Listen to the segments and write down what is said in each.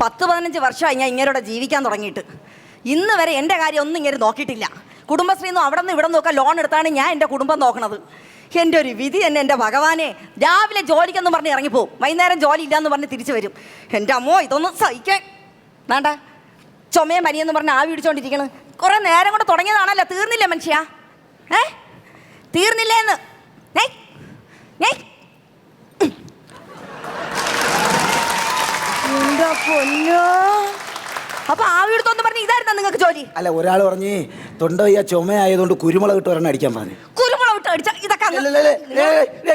പത്ത് പതിനഞ്ച് വർഷമായി ഞാൻ ഇങ്ങനെ ജീവിക്കാൻ തുടങ്ങിയിട്ട്. ഇന്ന് വരെ എന്റെ കാര്യം ഒന്നും ഇങ്ങനെ നോക്കിയിട്ടില്ല. കുടുംബശ്രീന്നും അവിടെ നിന്ന് ഇവിടെ നോക്കാൻ ലോൺ എടുത്താണ് ഞാൻ എന്റെ കുടുംബം നോക്കണത്. എന്റെ ഒരു വിധി തന്നെ എന്റെ ഭഗവാനെ. രാവിലെ ജോലിക്കെന്ന് പറഞ്ഞ് ഇറങ്ങിപ്പോവും. വൈകുന്നേരം ജോലി ഇല്ലയെന്ന് പറഞ്ഞ് തിരിച്ചു വരും. എന്റെ അമ്മോ ഇതൊന്നും സഹിക്കാൻ വേണ്ട. ചുമയും പനിയെന്ന് പറഞ്ഞ് ആവി പിടിച്ചോണ്ടിരിക്കണ്. കുറേ നേരം കൊണ്ട് തുടങ്ങിയതാണല്ലോ. തീർന്നില്ലേ മനുഷ്യ? ഏ? തീർന്നില്ലേന്ന്. ഏയ് ഏയ് എന്റെ പൊന്നോ അപ്പൊ ആവി എടുത്തോന്ന് പറഞ്ഞു ഇതായിരുന്ന നിങ്ങൾക്ക് ജോലി അല്ല ഒരാൾ പറഞ്ഞു തൊണ്ട വയ്യ ചുമയായതുകൊണ്ട് കുരുമുളക് ഇട്ട് ഒരെണ്ണം അടിക്കാൻ പറഞ്ഞു കുരുമുളക് ഇട്ട് അടിച്ച ഇതൊക്കെ അങ്ങ്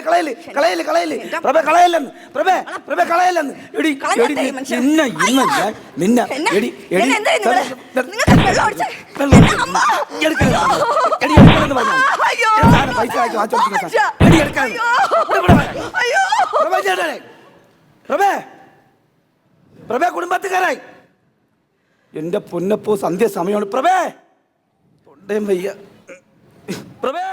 കളയൽ കളയൽ കളയൽ പ്രഭ കളയല്ലെന്ന് പ്രഭ പ്രഭ കളയല്ലെന്ന് എടി കളഞ്ഞിട്ടേ എടി ഈ മനുഷ്യൻ. ഇന്ന ഇന്ന ഞാൻ നിന്ന എന്നെ- എടി എടി എന്നെ എന്തിനാ നിങ്ങൾ? നിങ്ങൾക്ക് വെള്ളം ഒഴിച്ച് വെള്ളം എന്നെ അമ്മ. എടുക്കരുത്. എടി, എടുക്കരുതെന്ന് പറഞ്ഞാ. അയ്യോ. സാധനം പൈസ അയച്ചു, വാങ്ങിച്ച് കൊടുക്കുന്ന അച്ഛാ. സാധനം. എടി, എടുക്കരുത്. അയ്യോ. ഇവിടെ, ഇവിടെ വാ. അയ്യോ പ്രഭ ചേട്ടനെ പ്രഭേ പ്രഭേ കുടുംബത്തുകാരായി എന്റെ പൊന്നപ്പോ സന്ധ്യ സമയമാണ്. പ്രഭേ തൊണ്ടയും വയ്യ. പ്രഭേ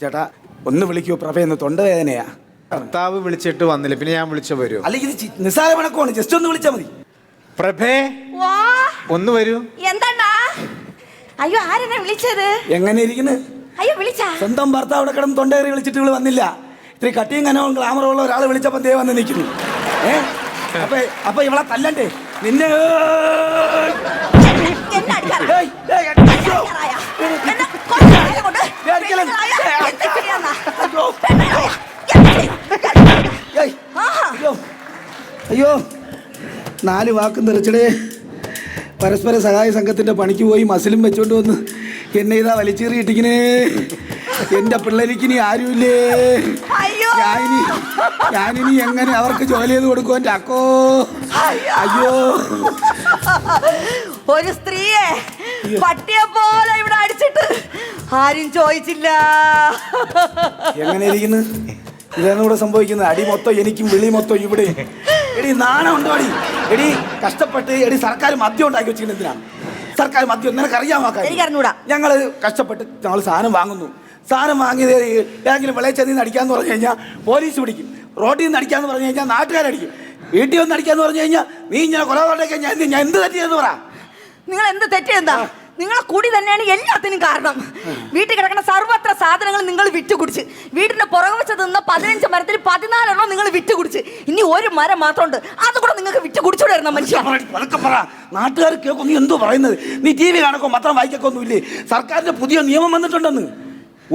ചേട്ടാ ഒന്ന് വിളിക്കൂ പ്രഭേ എന്ന് തൊണ്ടവേദനയാ ഭർത്താവ് വിളിച്ചിട്ട് വന്നില്ല പിന്നെ ഞാൻ വിളിച്ച വരൂ. അല്ലെങ്കിൽ ഇത് ചി- നിസ്സാര വണക്കമാണ് ജസ്റ്റ് ഒന്ന് വിളിച്ചാൽ മതി. പ്രഭേ വാ. ഒന്ന് വരൂ. എന്താണ്ടാ അയ്യോ ആരെന്നെ വിളിച്ചത്? എങ്ങനെ ഇരിക്കുന്നു? അയ്യോ വിളിച്ചാ. സ്വന്തം ഭർത്താവ് അവിടെ കിടന്ന് തൊണ്ടേറി വിളിച്ചിട്ട് ഇവൾ വന്നില്ല. ഇത്തിരി കട്ടിയും കനവും ഗ്ലാമറും ഉള്ള ഒരാൾ വിളിച്ചപ്പോൾ ദേ വന്ന് നിൽക്കുന്നു ഏ? അപ്പൊ അപ്പൊ ഇവളെ തല്ലണ്ടേ? നിന്നെ അയ്യോ. നാല് വാക്കും തെറിച്ചടേ. പരസ്പര സഹായ സംഘത്തിന്റെ പണിക്ക് പോയി മസിലും വെച്ചോണ്ട് വന്ന് എന്നെ ഇതാ വലിച്ചേറി ഇട്ടിക്കണേ എന്റെ പിള്ളേരിക്കിനി ആരുമില്ലേ? അയ്യോ. ഞാനിനി ഞാനിനി എങ്ങനെ അവർക്ക് ജോലി ചെയ്ത് കൊടുക്കും എന്റെ അക്കോ? അയ്യോ. ഒരു സ്ത്രീയെ പട്ടിയെ പോലെ ഇവിടെ അടിച്ചിട്ട് ആരും ചോദിച്ചില്ല. എങ്ങനെ ഇരിക്കുന്നു? ഇതാണ് ഇവിടെ സംഭവിക്കുന്നത്? അടി മൊത്തം എനിക്കും വിളി മൊത്തം ഇവിടെ. എടി നാണം ഉണ്ടോ അടി? എടി കഷ്ടപ്പെട്ട് എടി സർക്കാർ മദ്യം ഉണ്ടാക്കി വെച്ചിട്ടുണ്ട് എന്തിനാണ് സർക്കാർ മദ്യം നിനക്കറിയാമോ. ഞങ്ങൾ കഷ്ടപ്പെട്ട് ഞങ്ങൾ സാധനം വാങ്ങുന്നു. സാധനം വാങ്ങിയത് ഏതെങ്കിലും വിളയച്ചതിൽ നിന്ന് അടിക്കാന്ന് പറഞ്ഞു കഴിഞ്ഞാൽ പോലീസ് പിടിക്കും. റോഡിൽ നിന്ന് അടിക്കാന്ന് പറഞ്ഞു കഴിഞ്ഞാൽ നാട്ടുകാരടിക്കും വീട്ടിൽ വന്ന് അടിക്കാന്ന് പറഞ്ഞു കഴിഞ്ഞാൽ നീ ഇങ്ങനെ കൊലപാതകം ഞാൻ എന്ത് ഞാൻ എന്ത് തെറ്റിയെന്ന് പറ. നിങ്ങൾ എന്ത് തെറ്റിയെന്താ നിങ്ങളെ കൂടി തന്നെയാണ് എല്ലാത്തിനും കാരണം. വീട്ടിൽ കിടക്കുന്ന സർവത്ര സാധനങ്ങൾ നിങ്ങൾ വിറ്റുകുടിച്ച്. വീടിന്റെ പുറകെ വെച്ച് നിന്ന പതിനഞ്ച് മരത്തിൽ പതിനാലെണ്ണം നിങ്ങൾ വിറ്റുകുടിച്ച്. ഇനി ഒരു മരം മാത്രമുണ്ട്. അതുകൂടെ നിങ്ങൾക്ക് വിറ്റുകുടിച്ചുകൂടായിരുന്ന മനുഷ്യ. പതുക്കെ പറ, പതുക്കെ പറ. നാട്ടുകാർ കേൾക്കും നീ എന്തോ പറയുന്നത്? നീ ടി വി കാണക്കോ മാത്രം വായിക്കൊന്നുമില്ലേ സർക്കാരിന്റെ പുതിയ നിയമം വന്നിട്ടുണ്ടെന്ന്.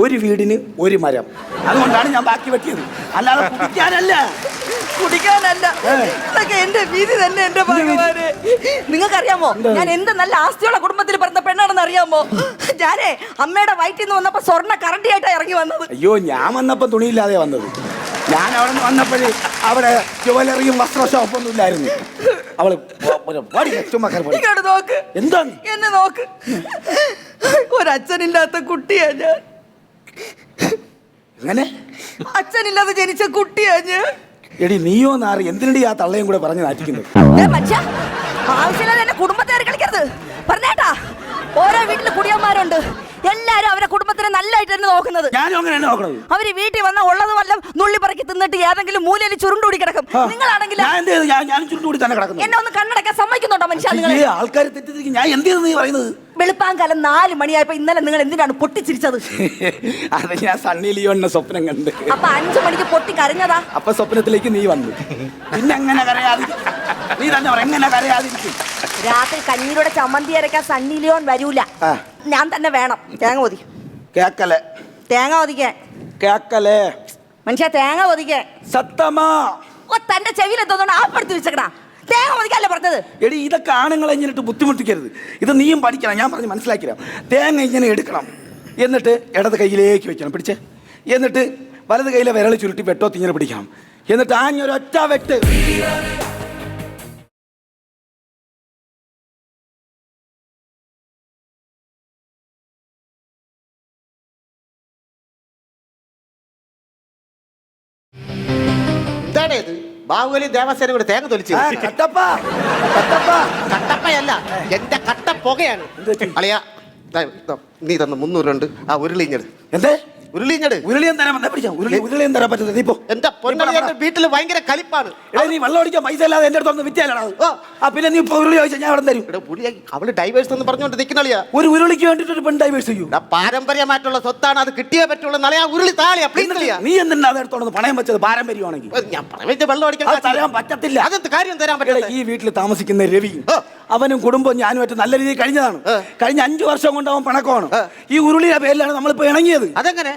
ഒരു വീടിന് ഒരു മരം. അതുകൊണ്ടാണ് ഞാൻ ബാക്കി വെട്ടിയത്. അല്ലാതെ കുടിക്കാനല്ല. കുടിക്കാനല്ല. ഇതൊക്കെ എന്റെ വീതി തന്നെ എന്റെ ഭഗവാന്. നിങ്ങൾക്കറിയാമോ? ഞാൻ എന്ത് നല്ല ആസ്തിയുള്ള കുടുംബത്തിൽ പറഞ്ഞ പെണ്ണാണെന്ന് അറിയാമോ? ഞാനേ അമ്മയുടെ വയറ്റിൽ നിന്ന് വന്നപ്പോ സ്വർണ കറണ്ടിയായിട്ടാണ് ഇറങ്ങി വന്നത്. അയ്യോ ഞാൻ വന്നപ്പോ തുണിയില്ലാതെ വന്നത്. ഞാൻ അവിടെ നിന്ന് വന്നപ്പോഴേ അവിടെ ജുവലറിയും വസ്ത്ര ഷോപ്പൊന്നും ഇല്ലായിരുന്നു അവൾ എന്താണ്? എന്നെ നോക്ക്. ഒരച്ഛനില്ലാത്ത കുട്ടിയാ ഞാൻ. എങ്ങനെ? അച്ഛനില്ലാതെ ജനിച്ച കുട്ടിയാ ഞാൻ എടി നീയോ നാറി എന്തിനടി ആ തള്ളയും കൂടെ പറഞ്ഞു നാറ്റിക്കുന്നത്? ഏ, മച്ചാ, ആവശ്യമില്ലാതെ എന്റെ കുടുംബത്തെ കയറി കളിക്കരുത്. പറഞ്ഞേട്ടാ ഓരോ വീട്ടിൽ കുടിയന്മാരുണ്ട്. എല്ലാരും അവരെ കുടുംബത്തിനെ നല്ലതായിട്ട് തന്നെ നോക്കുന്നത്. ഞാനും അങ്ങനെയാണ് നോക്കണത്. അവർ വീട്ടിൽ വന്ന ഉള്ളത് വല്ല നുള്ളി പറക്കി തിന്നിട്ട് ഏതെങ്കിലും മൂലയിൽ ചുരുണ്ടുകൂടി കിടക്കും. നിങ്ങളാണെങ്കിൽ ഞാൻ എന്ത് ചെയ്തു? ഞാൻ ഞാൻ ചുരുണ്ടുകൂടി തന്നെ കിടക്കുന്നു. എന്നെ ഒന്ന് കണ്ണടക്കാൻ സമ്മതിക്കുന്നുണ്ടോ മനുഷ്യ നിങ്ങൾ ആൾക്കാർ തെറ്റിദ്ധരിക്കും. ഞാൻ എന്ത് ചെയ്തു നീ പറയുന്നത്? വെളുപ്പാങ്കാലം നാല് മണിയായപ്പോ ഇന്നലെ നിങ്ങൾ എന്തിനാണ് പൊട്ടിച്ചിരിച്ചത്? അത് ഞാൻ സണ്ണി ലിയോണിന്റെ സ്വപ്നം കണ്ട്. അപ്പൊ അഞ്ചു മണിക്ക് പൊട്ടി കരഞ്ഞതാ? അപ്പൊ സ്വപ്നത്തിലേക്ക് നീ വന്നു. പിന്നെ എങ്ങനെ കരയാതിരിക്കും നീ തന്നെ പറ എങ്ങനെ കരയാതിരിക്കും? രാത്രി കഞ്ഞീരോടെ ചമ്മന്തി അരക്കാൻ സണ്ണി ലിയോൺ വരൂല. ഞാൻ തന്നെ വേണം. തേങ്ങ ഒതി കേക്കലെ. തേങ്ങ ഒതിക്കാൻ കേക്കലെ. മനുഷ്യ തേങ്ങ ഒതിക്കാൻ സത്തമാ ഓ തന്റെ ചെവിയിൽ എന്തോന്നോണ്ട് ആപ്പെടുത്തി വെച്ചേക്കടാ. തേങ്ങ ഒതിക്കല്ലേ പറഞ്ഞത്? എടി ഇതൊക്കെ ആണുങ്ങളെ ഇങ്ങനെ ബുദ്ധിമുട്ടിക്കരുത്. ഇത് നീയും പഠിക്കണം ഞാൻ പറഞ്ഞ് മനസ്സിലാക്കിരാം തേങ്ങ ഇങ്ങനെ എടുക്കണം. എന്നിട്ട് ഇടത് കയ്യിലേക്ക് വെക്കണം പിടിച്ചേ. എന്നിട്ട് വലത് കയ്യിലെ വിരൽ ചുരുട്ടി വെട്ടോ തിങ്ങനെ പിടിക്കണം. എന്നിട്ട് ആഞ്ഞൊരൊറ്റ വെട്ട്. ബാഹുബലി ദേവസേന കൂടെ തേങ്ങ തൊലിച്ചു ആ, കട്ടപ്പ കട്ടപ്പ. കട്ടപ്പയല്ല എന്റെ കട്ട പുകയാണ് അളിയാ നീ തന്ന മുന്നൂറ് രണ്ട് ആ ഉരുളിഞ്ഞത് എന്തേ? ഉരുളിഞ്ഞട്. ഉരുളിയും തരാൻ പറ്റാ പിടിച്ചാ? ഉരുളി ഉരുളിയും തരാൻ പറ്റുന്നത് നീ പോ. എന്റെ പൊന്നളി എന്റെ വീട്ടിൽ ഭയങ്കര കലിപ്പാണ്. എടാ നീ വെള്ളം അടിക്കാൻ പൈസ ഇല്ലാതെ എന്റെ അടുത്ത് വിറ്റാലാണ് ആ പിന്നെ നീ ഇപ്പൊ ഉരുളി ചോദിച്ചാൽ ഞാൻ അവിടെ തരും. എടാ പുള്ളി അവൾ ഡൈവേഴ്സ് എന്ന് പറഞ്ഞുകൊണ്ട് നിൽക്കണളിയാ ഒരു ഉരുളിക്ക് വേണ്ടിട്ട് ഒരു പെൺ ഡൈവേഴ്സ് ചെയ്യൂ. ഇവിടെ പാരമ്പര്യമായിട്ടുള്ള സ്വത്താണ്. അത് കിട്ടിയേ പറ്റുള്ളൂ. ഉരുളി താളിയാ. പ്ലീസ് നീ എന്തിനാ അത് പണയം വെച്ചത് പാരമ്പര്യമാണെങ്കിൽ ഞാൻ പറഞ്ഞ വെള്ളം അടിക്കാൻ അത് തരാൻ പറ്റത്തില്ല. അതെന്ത് കാര്യം തരാൻ പറ്റില്ല ഈ വീട്ടിൽ താമസിക്കുന്ന രവി. അവനും കുടുംബം ഞാനുമായിട്ട് നല്ല രീതിയിൽ കഴിഞ്ഞതാണ്. കഴിഞ്ഞ അഞ്ചു വർഷം കൊണ്ട് അവൻ പണക്കമാണ്. ഈ ഉരുളിയുടെ പേരിലാണ് നമ്മളിപ്പോ ഇണങ്ങിയത്. അതെങ്ങനെ?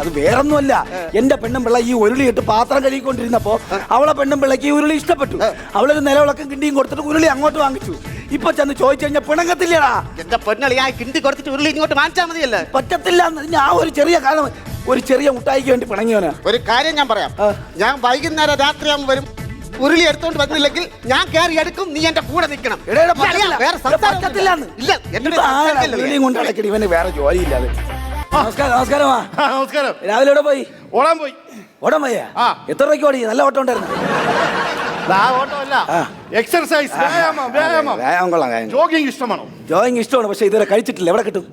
അത് വേറൊന്നുമല്ല. എന്റെ പെണ്ണും പിള്ള ഈ ഉരുളി ഇട്ട് പാത്രം കഴുകിക്കൊണ്ടിരുന്നപ്പോ അവളെ പെണ്ണും പിള്ളക്ക് ഈ ഉരുളി ഇഷ്ടപ്പെട്ടു. അവളൊരു നിലവിളക്കം കിണ്ടിയും കൊടുത്തിട്ട് ഉരുളി അങ്ങോട്ട് വാങ്ങിച്ചു. ഇപ്പൊ ചെന്ന് ചോദിച്ചു കഴിഞ്ഞാൽ പിണങ്ങത്തില്ലടാ. എന്റെ പൊന്നളി ആ കിണ്ടി കൊടുത്തിട്ട് ഉരുളി ഇങ്ങോട്ട് വാങ്ങിച്ചാൽ മതിയല്ലേ? പറ്റത്തില്ല ആ ഒരു ചെറിയ കാലം ഒരു ചെറിയ മുട്ടായിക്ക് വേണ്ടി പിണങ്ങിയവനാ. ഒരു കാര്യം ഞാൻ പറയാം. ഞാൻ വൈകുന്നേരം രാത്രിയാകുമ്പോൾ വരും. ഉരുളി എടുത്തോണ്ട് വന്നില്ലെങ്കിൽ ഞാൻ കയറി എടുക്കും നീ എന്റെ കൂടെ നിൽക്കണം. വേറെ എടാ, ഇല്ല എന്റെ കൊണ്ട് അടക്കടി ഇവന് വേറെ ജോലിയില്ലാതെ നമസ്കാരം നമസ്കാരമാ ആ, നമസ്കാരം. രാവിലെ എവിടെ പോയി? ഓടാൻ പോയി. ഓടാൻ പോയാ? എത്ര രൂപയ്ക്ക് ഓടി? നല്ല ഓട്ടം ഉണ്ടായിരുന്നു. എക്സർസൈസ് വ്യായാമം വ്യായാമം. വ്യായാമം കൊള്ളാം. ജോഗിങ് ഇഷ്ടമാണോ? ജോഗിങ് ഇഷ്ടമാണ് പക്ഷെ ഇതുവരെ കഴിച്ചിട്ടില്ല. എവിടെ കിട്ടും?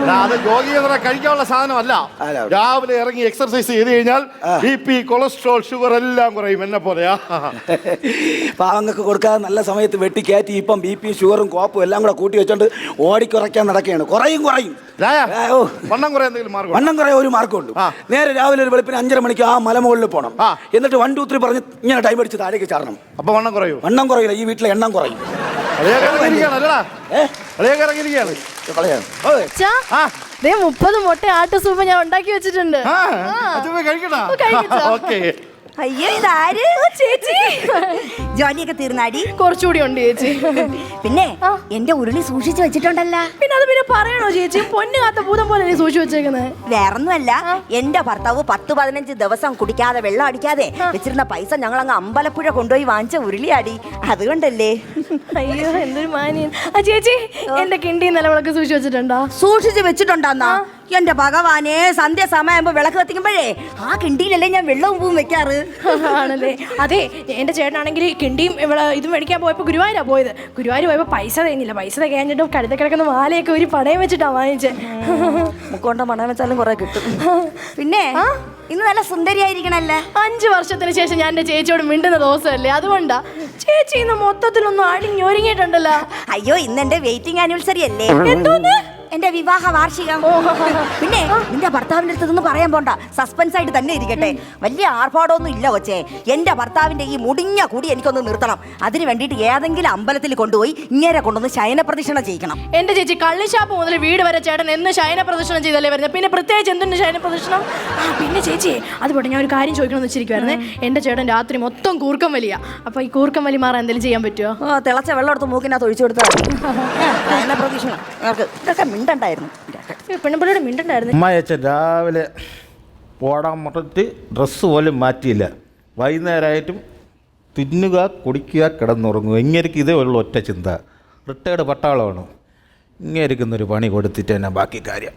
എടാ, അത് എന്ന് പറഞ്ഞാൽ കഴിക്കാനുള്ള സാധനമല്ല. അല്ല. രാവിലെ ഇറങ്ങി എക്സർസൈസ് ചെയ്ത് കഴിഞ്ഞാൽ. ബി പി കൊളസ്ട്രോൾ ഷുഗർ എല്ലാം കുറയും എന്നെ പോലെയാ പാവങ്ങൾക്ക് കൊടുക്കാതെ നല്ല സമയത്ത് വെട്ടിക്കയറ്റി ഇപ്പം ബി പിയും ഷുഗറും കോപ്പും എല്ലാം കൂടെ കൂട്ടി വെച്ചോണ്ട് ഓടിക്കുറയ്ക്കാൻ നടക്കുകയാണ്. കുറയും കുറയും. രായ, ആ, ഓ. വണ്ണം കുറേ എന്തെങ്കിലും മാർഗം വണ്ണം കുറേ ഒരു മാർക്കുണ്ട് ആ. നേരെ രാവിലെ ഒരു വെളുപ്പിന് അഞ്ചര മണിക്ക് ആ മലമുകളിൽ പോകണം ആ. എന്നിട്ട് വൺ ടു ത്രീ പറഞ്ഞ് ഇങ്ങനെ ടൈം അടിച്ച് താഴേക്ക് ചാടണം. അപ്പൊ വണ്ണം കുറയൂ? വണ്ണം കുറയില്ല. ഈ വീട്ടിലെ എണ്ണം കുറയും. ഏ? അളിയൊക്കെ ഇറങ്ങിയിരിക്കുകയാണ് കളയാണ് അച്ഛാ, ആ ദേ മുപ്പത് മുട്ട ആട്ട സൂപ്പ് ഞാൻ ഉണ്ടാക്കി വെച്ചിട്ടുണ്ട് ആ പോയി കഴിക്കണോ ഓ, കഴിക്കട്ടോ. അയ്യോ ഇതാര് ചേച്ചി ജോലിയൊക്കെ തീർന്നാടി കുറച്ചുകൂടി ഉണ്ട് ചേച്ചി. പിന്നെ. എന്റെ ഉരുളി സൂക്ഷിച്ചു വെച്ചിട്ടുണ്ടല്ലോ. പിന്നെ അത് പിന്നെ പറയണോ ചേച്ചി? പൊന്നു കാത്ത ഭൂതം പോലെ സൂക്ഷിച്ചു വെച്ചേക്കുന്നത് വേറൊന്നുമല്ല എന്റെ ഭർത്താവ് പത്ത് പതിനഞ്ച് ദിവസം കുടിക്കാതെ വെള്ളം അടിക്കാതെ വെച്ചിരുന്ന പൈസ ഞങ്ങൾ അങ്ങ് അമ്പലപ്പുഴ കൊണ്ടുപോയി വാങ്ങിച്ച ഉരുളിയാടി അതുകൊണ്ടല്ലേ. അയ്യോ എന്തൊരു മാനിയൻ. ആ ചേച്ചി എന്റെ കിണ്ടി നിലവിളക്ക് സൂക്ഷിച്ചു വെച്ചിട്ടുണ്ടോ? സൂക്ഷിച്ചു വെച്ചിട്ടുണ്ടെന്നാ? എന്റെ ഭഗവാനെ സന്ധ്യ സമയമാകുമ്പോ വിളക്ക് കത്തിക്കുമ്പോഴേ ആ കിണ്ടിയിലല്ലേ ഞാൻ വെള്ളവും പൂവും വെക്കാറ്. ആണല്ലേ. അതെ എന്റെ ചേട്ടനാണെങ്കിൽ കിണ്ടിയും ഇവിടെ ഇത് മേടിക്കാൻ പോയപ്പോൾ ഗുരുവായൂരാ പോയത്. ഗുരുവായൂർ പോയപ്പോൾ പൈസ തേങ്ങില്ല പൈസ തികഞ്ഞിട്ട് കഴുത കിടക്കുന്ന മാലയൊക്കെ ഒരു പണയം വെച്ചിട്ടാ വാങ്ങിച്ചേ. മുക്കോണ്ട പണയം വെച്ചാലും കുറെ കിട്ടും. പിന്നെ ഇന്ന് നല്ല സുന്ദരിയായിരിക്കണല്ലേ? അഞ്ചു വർഷത്തിന് ശേഷം ഞാൻ എന്റെ ചേച്ചിയോട് മിണ്ടുന്ന ദിവസമല്ലേ? അതുകൊണ്ടാ. ചേച്ചി ഇന്ന് മൊത്തത്തിലൊന്നും അടിഞ്ഞൊരുങ്ങിയിട്ടുണ്ടല്ലോ അയ്യോ ഇന്ന് എന്റെ വെയിറ്റിംഗ് ആനിവേഴ്സറി അല്ലേ? എന്തോന്ന്? എന്റെ വിവാഹ വാർഷികം. പിന്നെ നിന്റെ ഭർത്താവിന്റെ അടുത്ത് ഇതൊന്നും പറയാൻ പോണ്ട. സസ്പെൻസ് ആയിട്ട് തന്നെ ഇരിക്കട്ടെ. വലിയ ആർഭാടമൊന്നും ഇല്ല കൊച്ചേ. എന്റെ ഭർത്താവിന്റെ ഈ മുടിഞ്ഞ കൂടി എനിക്കൊന്ന് നിർത്തണം. അതിന് വേണ്ടിയിട്ട് ഏതെങ്കിലും അമ്പലത്തിൽ കൊണ്ടുപോയി ഇങ്ങനെ കൊണ്ടുവന്ന് ശയന പ്രദക്ഷിണ ചെയ്യിക്കണം. എന്റെ ചേച്ചി കള്ളിഷാപ്പ് മുതൽ വീട് വരെ ചേട്ടൻ എന്ന് ശയന പ്രദക്ഷിണം ചെയ്തല്ലേ വരുന്നത് പിന്നെ പ്രത്യേകിച്ച് എന്തുണ്ട് ശയന പ്രദക്ഷിണം ആ പിന്നെ ചേച്ചി അതുപോലെ ഞാൻ ഒരു കാര്യം ചോദിക്കണമെന്ന് വെച്ചിരിക്കുവായിരുന്നേ. എന്റെ ചേട്ടൻ രാത്രി മൊത്തം കൂർക്കം വലിയ. അപ്പൊ ഈ കൂർക്കം വലി മാറാൻ എന്തെങ്കിലും ചെയ്യാൻ പറ്റുമോ തിളച്ച വെള്ളം എടുത്ത് മൂക്കിനകത്ത് ഒഴിച്ചു കൊടുത്താൽ മതി. ശയന പ്രദക്ഷിണ ഇതൊക്കെ മിണ്ടണ്ടായിരുന്നു. പെണ്ണുപിള്ളയുടെ മിണ്ടുണ്ടായിരുന്നു. അമ്മായച്ചൻ രാവിലെ ഓടാൻ മുറച്ച് ഡ്രസ്സ് പോലും മാറ്റിയില്ല. വൈകുന്നേരമായിട്ടും തിന്നുക കുടിക്കുക കിടന്നുറങ്ങുക. ഇങ്ങനെയൊക്കെ ഇതേ ഉള്ളൂ ഒറ്റ ചിന്ത. റിട്ടയർഡ് പട്ടാളമാണ്. ഇങ്ങനെയിരിക്കുന്നൊരു പണി കൊടുത്തിട്ട് തന്നെ ബാക്കി കാര്യം.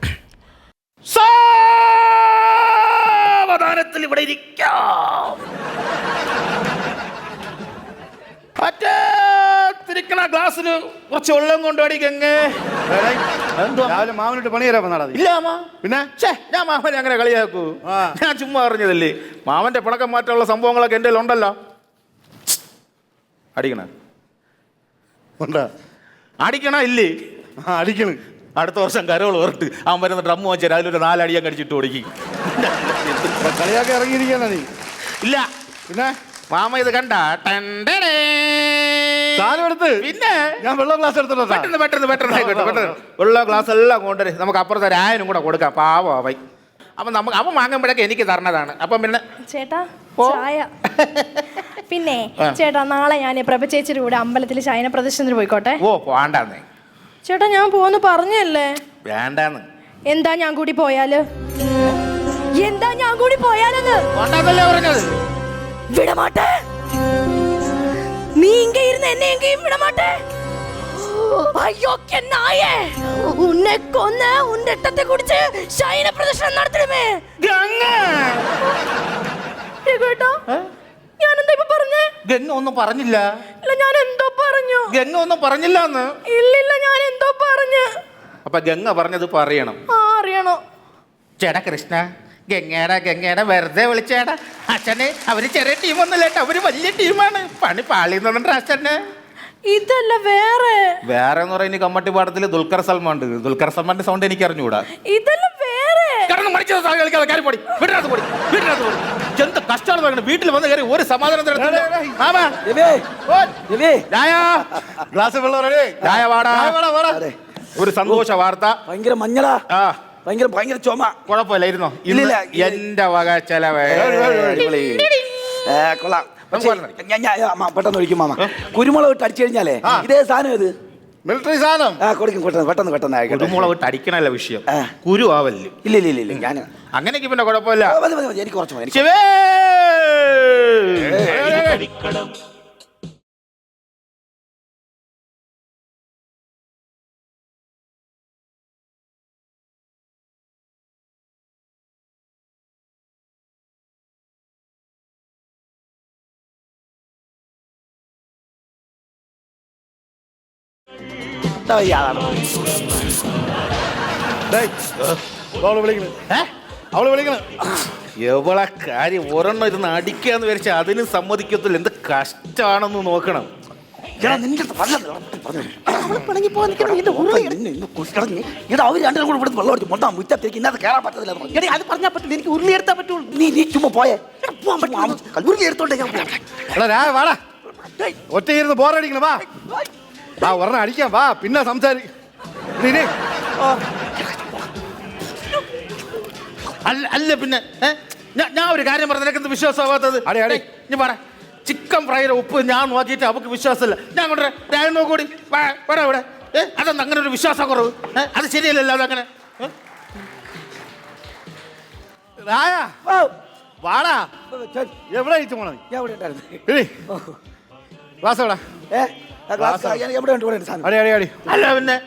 സാവധാനത്തിൽ ഇവിടെ ഇരിക്കാം. തിരിക്കണ ഗ്ലാസ്സിന് കുറച്ച് വെള്ളം കൊണ്ടുപോടി ഗംഗേ? രാവിലെ മാമനിട്ട് പണി തരാൻ വന്നാടാ നീ. ഇല്ല മാ പിന്നെ? ഛേ, ഞാൻ മാമനെ അങ്ങനെ കളിയാക്കൂ ആ. ഞാൻ ചുമ്മാ പറഞ്ഞതല്ലേ? മാമന്റെ പിണക്കം മാറ്റമുള്ള സംഭവങ്ങളൊക്കെ എന്റെ ഉണ്ടല്ലോ അടിക്കണ. ഉണ്ടാ? അടിക്കണ ഇല്ലേ? ആ അടിക്കണ്. അടുത്ത വർഷം കരോൾ ഓർത്ത് അവൻ വരുന്ന ഡ്രമ്മ് വാങ്ങിച്ച രാവിലെ ഒരു നാലടിയാൻ കടിച്ചിട്ട് ഓടിക്കും. കളിയാക്കി ഇറങ്ങിയിരിക്കാനാ നീ. ഇല്ല. പിന്നെ? മാമ ഇത് കണ്ട? ടണ്ടടേ. സാധനം എടുത്ത്. പിന്നെ ഞാൻ വെള്ളം ഗ്ലാസ് എടുത്തോട്ടാ പെട്ടെന്ന് പെട്ടെന്ന് പെട്ടെന്ന് ആയിക്കോട്ടെ പെട്ടെന്ന്. ഉള്ള ഗ്ലാസ് എല്ലാം കൊണ്ടുവരും നമുക്ക് അപ്പുറത്തെ രായനും കൂടെ കൊടുക്കാം. പാവോ അവൻ. അപ്പൊ നമുക്ക് അവൻ വാങ്ങുമ്പോഴൊക്കെ എനിക്ക് തരണതാണ്. അപ്പം പിന്നെ ചേട്ടാ ചായ. പിന്നെ ചേട്ടാ നാളെ ഞാൻ പ്രഭ ചേച്ചിയുടെ കൂടെ അമ്പലത്തിൽ ശയന പ്രദർശനത്തിന് പോയിക്കോട്ടെ. ഓ പോണ്ടാന്നേ ചേട്ടാ ഞാൻ പോന്ന് പറഞ്ഞല്ലേ? വേണ്ടാന്ന്. എന്താ ഞാൻ കൂടി പോയാൽ? എന്താ ഞാൻ കൂടി പോയാലെന്ന്? പോണ്ടാന്നല്ലേ നീ ഇങ്ങ ഇരുന്ന് എന്നെ എങ്കിലും വിടമാട്ടെ? അയ്യോക്കെ നായേ. ഉന്നെ കൊന്ന് ഉന്റെ രക്തത്തെ കുടിച്ച് ശയന പ്രദർശനം നടത്തണമേ. കേട്ടോ? ഞാൻ എന്താ ഇപ്പൊ പറഞ്ഞേ? ഗംഗ ഒന്നും പറഞ്ഞില്ല. ഇല്ല ഞാൻ എന്തോ പറഞ്ഞു ഒന്നും പറഞ്ഞില്ല എന്ന് ഇല്ലില്ല ഞാൻ എന്തോ പറഞ്ഞു. അപ്പൊ ഗംഗ പറഞ്ഞത് പറയണം ആ അറിയണോ. ചേട്ടാ കൃഷ്ണ ഗംഗേടാ ഗംഗേടാ വെറുതെ വിളിച്ചേടാ. അച്ഛനെ അവർ ചെറിയ ടീമൊന്നുമില്ല കേട്ടോ. അവർ വലിയ ടീമാണ് പണി പാളി നിന്നിട്ട് അച്ഛനെ. ഇതല്ല വേറെ. വേറെ എന്ന് പറയുന്ന കമ്മട്ടി പാടത്തിൽ ദുൽഖർ സൽമാൻ ഉണ്ട് ദുൽഖർ സൽമാന്റെ സൗണ്ട് എനിക്ക് അറിഞ്ഞുകൂടാ. ഇതല്ല വേറെ. കാരണം മടിച്ചത് കളിക്കാതെ കാര്യം പൊടി. വീട്ടിനകത്ത് പൊടി വീട്ടിനകത്ത് പൊടി. എന്ത് കഷ്ടമാണ് വീട്ടിൽ വന്ന് കയറി ഒരു സമാധാനം ഗ്ലാസ്. ഒരു സന്തോഷ വാർത്ത. ഭയങ്കര മഞ്ഞളാ. ആ. ഭയങ്കര ഭയങ്കര ചുമ. കുഴപ്പമില്ല ഇരുന്നോ. ഇല്ല. എന്റെ വക ചെലവ് കൊള്ളാം. പെട്ടെന്ന് ഒഴിക്കും മാമ. കുരുമുളക് ഇട്ട് അടിച്ചു കഴിഞ്ഞാലേ ഇതേ സാധനം ഇത് മിലിറ്ററി സാധനം. ആ കൊടുക്കും പെട്ടെന്ന് പെട്ടെന്ന് പെട്ടെന്ന് ആയിക്കോട്ടെ. കുരുമുളക് ഇട്ട് അടിക്കണല്ല വിഷയം. കുരു ആവല്ലേ. ഇല്ല ഇല്ല ഇല്ല ഇല്ല ഞാൻ അങ്ങനെയൊക്കെ പിന്നെ കുഴപ്പമില്ല. എനിക്ക് കുറച്ച് ശിവേ! ഇതാ വയ്യാതാണ്. അവൾ വിളിക്കണ്. ഏ? അവൾ വിളിക്കണ്. എവളെ കാര്യം ഒരെണ്ണം ഇരുന്ന് അടിക്കാന്ന് വിചാരിച്ച അതിനും സമ്മതിക്കത്തില്ല. എന്ത് കഷ്ടാണെന്ന് നോക്കണം. എനിക്ക് ഉരുളി എടുത്താൽ പറ്റുള്ളൂ നീ നീ ചുമ്മാ പോയേ. ഞാൻ ഒറ്റ ഇരുന്ന് ബോറടിക്കണ വാ. വാ ഒരെണ്ണം അടിക്കാം വാ പിന്നെ സംസാരി. അല്ല അല്ല പിന്നെ ഞാൻ ഒരു കാര്യം പറഞ്ഞ നിനക്ക് എന്ത് വിശ്വാസമാവാത്തത്? അടി, അടി. ഞാൻ പറ. ചിക്കൻ ഫ്രൈയുടെ ഉപ്പ് ഞാൻ നോക്കിയിട്ട് അവക്ക് വിശ്വാസമില്ല. ഞാൻ കൊണ്ടുവരാ രായ നോക്കൂടി പറ ഇവിടെ ഏ അതെന്താ അങ്ങനെ ഒരു വിശ്വാസം കുറവ് ഏ? അത് ശരിയല്ലല്ലോ അതങ്ങനെ? രായ. വാടാ. എവിടെ പോണത്. എവിടെ ഏ, അടി അടി അടി. അല്ല പിന്നെ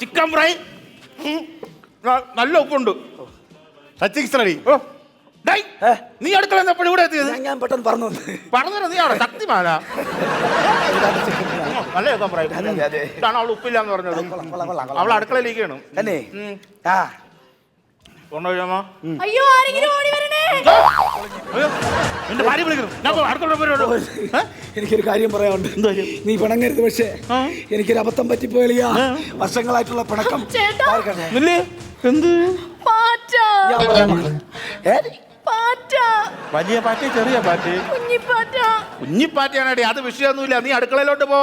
ചിക്കൻ ഫ്രൈ നല്ല ഉപ്പുണ്ട്. സച്ചിക്സ് ഓ നീ അടുക്കള എപ്പോഴും ഇവിടെ എത്തിയത്? ഞാൻ- ഞാൻ പെട്ടെന്ന് പറഞ്ഞു വന്നു. പറഞ്ഞു നീ അവിടെ ശക്തിമാന? നല്ല. ഇതാണ് അവൾ ഉപ്പില്ലാന്ന് പറഞ്ഞത്. അവൾ തന്നെ. ആ. കൊണ്ടുപോയാമോ അയ്യോ ആരെങ്കിലും ഓടി വരണേ എന്റെ ഭാര്യ വിളിക്കുന്നു? എനിക്കൊരു കാര്യം പറയാനുണ്ട്. നീ പിണങ്ങരുത് പക്ഷേ എനിക്കൊരു അബദ്ധം പറ്റിപ്പോയാ വർഷങ്ങളായിട്ടുള്ള പിണക്കം? എന്ത്? വലിയ പാറ്റ ചെറിയ പാറ്റ. കുഞ്ഞിപ്പാറ്റ. കുഞ്ഞിപ്പാറ്റയാണടി അത് വിഷയമൊന്നുമില്ല. നീ അടുക്കളയിലോട്ട് പോ.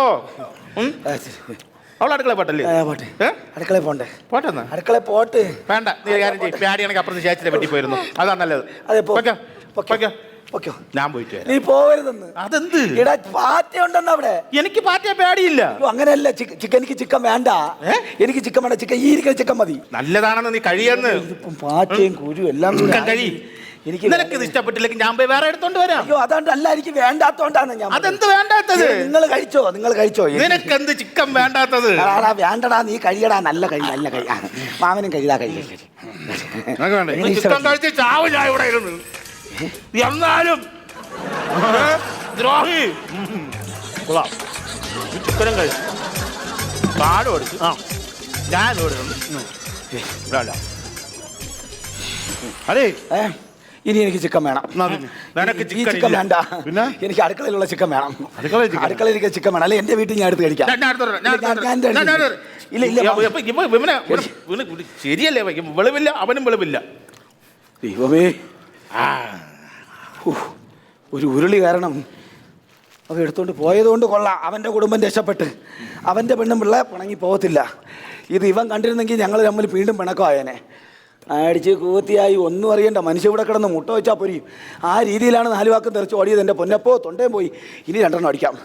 അവൾ അടുക്കള പോട്ടല്ലേ പോട്ടെ. അടുക്കള പോണ്ടേ. പോട്ടെന്നാ അടുക്കളയിൽ പോട്ട്. വേണ്ട നീ കാര്യം ചെയ്യും. പേടിയാണെങ്കിൽ അപ്പുറത്ത് ചേച്ചിനെ പറ്റി പോയിരുന്നു. അതാ നല്ലത്. അതെ പോ. പൊയ്ക്കോ, പൊയ്ക്കോ. പൊയ്ക്കോ. പൊയ്ക്കോ. ഞാൻ പോയിട്ട് നീ പോവരുതെന്ന് അതെന്ത്? ഇടാ പാറ്റ ഉണ്ടെന്ന് അവിടെ. എനിക്ക് പാറ്റ പേടിയില്ല. അങ്ങനെയല്ല. ചിക്കൻ എനിക്ക് ചിക്കൻ വേണ്ട. എനിക്ക് ചിക്കൻ വേണ്ട. ചിക്കൻ ഈ ഇരിക്കുന്ന ചിക്കൻ മതി. നല്ലതാണെന്ന് നീ കഴിയെന്ന്. പാറ്റയും കുരു എല്ലാം കഴി. എനിക്ക് നിനക്ക് ഇത് ഇഷ്ടപ്പെട്ടില്ലെങ്കിൽ ഞാൻ പോയി വേറെ എടുത്തോണ്ട് വരാം. അയ്യോ അതാണ്ട് അല്ല എനിക്ക് വേണ്ടാത്തോണ്ടാണ് ഞാൻ അതെന്ത് വേണ്ടാത്തത്? നിങ്ങൾ കഴിച്ചോ നിങ്ങൾ കഴിച്ചോ. നിനക്ക് എന്ത് ചിക്കൻ വേണ്ടാത്തത്? ആടാ വേണ്ടടാ നീ കഴിയടാ നല്ല കഴി നല്ല കഴി. മാമനും കഴിയാ. കഴി കഴി, കഴി. നിനക്ക് വേണ്ടേ നീ ചിക്കൻ കഴിച്ച് ചാവില്ല ഇവിടെ ഇരുന്ന്. എന്നാലും ദ്രോഹി. ചിക്കനും കഴിച്ചു പാടും ഓടിച്ചു. ആ. ഞാൻ ഓടുന്നു അതെ. ഏ, ഇനി എനിക്ക് ചിക്കൻ വേണം. ഈ ചിക്കൻ വേണ്ട? എനിക്ക് അടുക്കളയിലുള്ള ചിക്കൻ വേണം. അടുക്കളയിൽ ചിക്കൻ? വേണം. അല്ലെ എന്റെ വീട്ടിൽ ഞാൻ എടുത്ത് കഴിക്കാം. ഇല്ല ഇല്ല ശരിയല്ലേ? വെളിവില്ല അവനും വെളിവില്ല. ദൈവമേ. ഒരു ഉരുളി കാരണം അവ എടുത്തോണ്ട് പോയതുകൊണ്ട് കൊള്ളാം. അവന്റെ കുടുംബം രക്ഷപ്പെട്ട്. അവന്റെ പെണ്ണും പിള്ളേ പിണങ്ങി പോകത്തില്ല. ഇത് ഇവൻ കണ്ടിരുന്നെങ്കിൽ ഞങ്ങൾ തമ്മിൽ വീണ്ടും പിണക്കമായേനെ. അടിച്ച് കൂത്തിയായി ഒന്നും അറിയണ്ട. മനുഷ്യ ഇവിടെ കിടന്ന് മുട്ട വെച്ചാൽ പൊരി. ആ രീതിയിലാണ് നാല് വാക്കും തെറിച്ച് ഓടിയത് എന്റെ പൊന്നപ്പോ. തൊണ്ടയും പോയി. ഇനി രണ്ടെണ്ണം അടിക്കാം.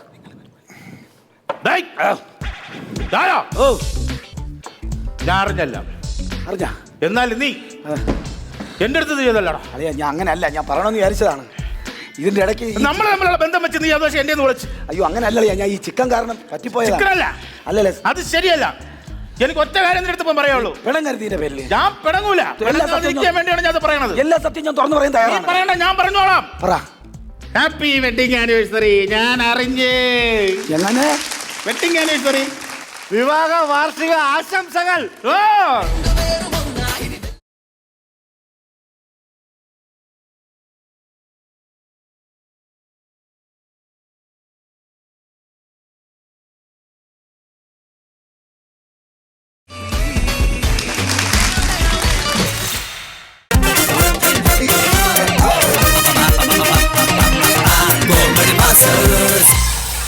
ഞാൻ അറിഞ്ഞല്ല. അറിഞ്ഞാ? എന്നാൽ നീ എന്റെ അടുത്ത് ചെയ്തല്ലടാ ഞാൻ അങ്ങനെയല്ല ഞാൻ പറയണമെന്ന് വിചാരിച്ചതാണ്. ഇതിന്റെ ഇടയ്ക്ക് ഈ- നമ്മൾ തമ്മിലുള്ള ബന്ധം വെച്ച് നീ അത് പക്ഷേ എന്റെ വിളിച്ച്. അയ്യോ അങ്ങനെയല്ല ഞാൻ ഈ ചിക്കൻ കാരണം പറ്റിപ്പോയല്ല അല്ലല്ലേ. അത് ശരിയല്ല. എനിക്ക് ഒറ്റ കാര്യം എടുത്തപ്പോ പറയുള്ളൂ പിണം കരുതിന്റെ പേരിൽ ഞാൻ സത്യവും പിണങ്ങാതിരിക്കാൻ വേണ്ടിയാണ് ഞാൻ പറയണത്. എല്ലാ സത്യം ഞാൻ തുറന്നു പറയാൻ തയ്യാറാണ്. പറയണ്ട ഞാൻ പറഞ്ഞോളാം. പറ. ഹാപ്പി വെഡിങ് ആനിവേഴ്സറി ഞാൻ അറിഞ്ഞേ. എങ്ങനെ? വെഡിങ് ആനിവേഴ്സറി വിവാഹ വാർഷിക ആശംസകൾ. ഓ.